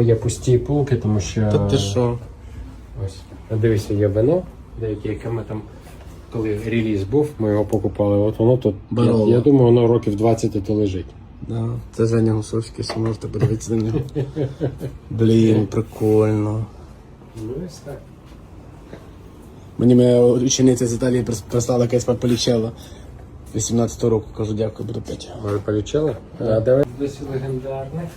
Є пусті полки, тому що. Та ти що? Ось. Дивися, є вино, деякі, яке ми там, коли реліз був, ми його покупали. От воно тут. Я, я думаю, воно років 20 тут лежить. Да, це Женя Гусовський, що можете подивитися на нього. Блін, прикольно. Ну, ось так. Мені моя учениця з Італії прислала якась полічела 18 року, кажу, дякую, буду п'ять. Може, полічили? А, давай. Досі легендарне.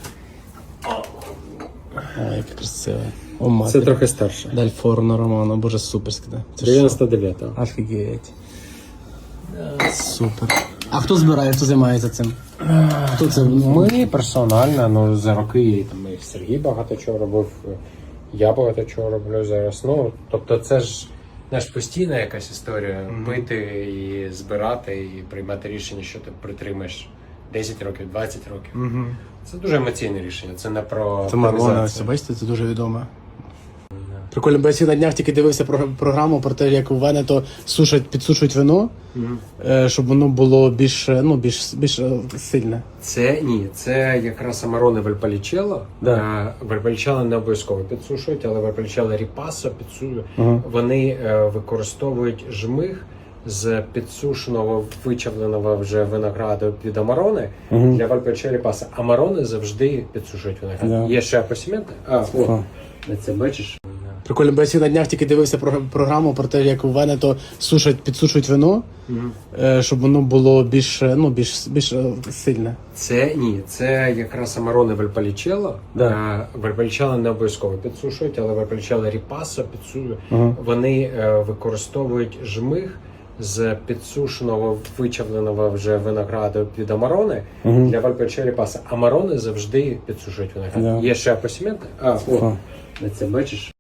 Ой, як красиво. О, мати. Це трохи старше. Даль Форно Романо, боже, суперське. да. Це що? 99-го. Офігеть. Супер. А хто збирає, хто займається цим? Хто це? Ми персонально, ну за роки там і Сергій багато чого робив, я багато чого роблю зараз. Ну тобто, це ж знаєш, постійна якась історія пити і збирати, і приймати рішення, що ти притримаєш 10 років, 20 років. Угу. Це дуже емоційне рішення. Це не про Це ось, бачите, це дуже відомо. Прикольно, бо я сьогодні на днях тільки дивився про- програму про те, як у Венето сушать, підсушують вино, е, щоб воно було більш, е, ну, більш, більш е, сильне. Це ні, це якраз амарони вальполічело. Да. Вальполічело не обов'язково підсушують, але вальполічело ріпасо підсушують. Ага. Вони е, використовують жмих з підсушеного вичавленого вже винограду від амарони Мгм. для вальполічело ріпаса. Амарони завжди підсушують виноград. Да. Є ще апосіменти? А, о, це бачиш? Прикольно, бо я сьогодні на днях тільки дивився про- програму про те, як у Венето сушать, підсушують вино, Мгм. е, щоб воно було більш, е, ну, більш, більш е, сильне. Це ні, це якраз амарони вальполічело. Да. Вальполічело не обов'язково підсушують, але вальполічело ріпасо підсушують. Ага. Вони е, використовують жмих з підсушеного вичавленого вже винограду від амарони угу. для вальпечері паса. Амарони завжди підсушують виноград. Да. Є ще апосімент. А, о, це бачиш?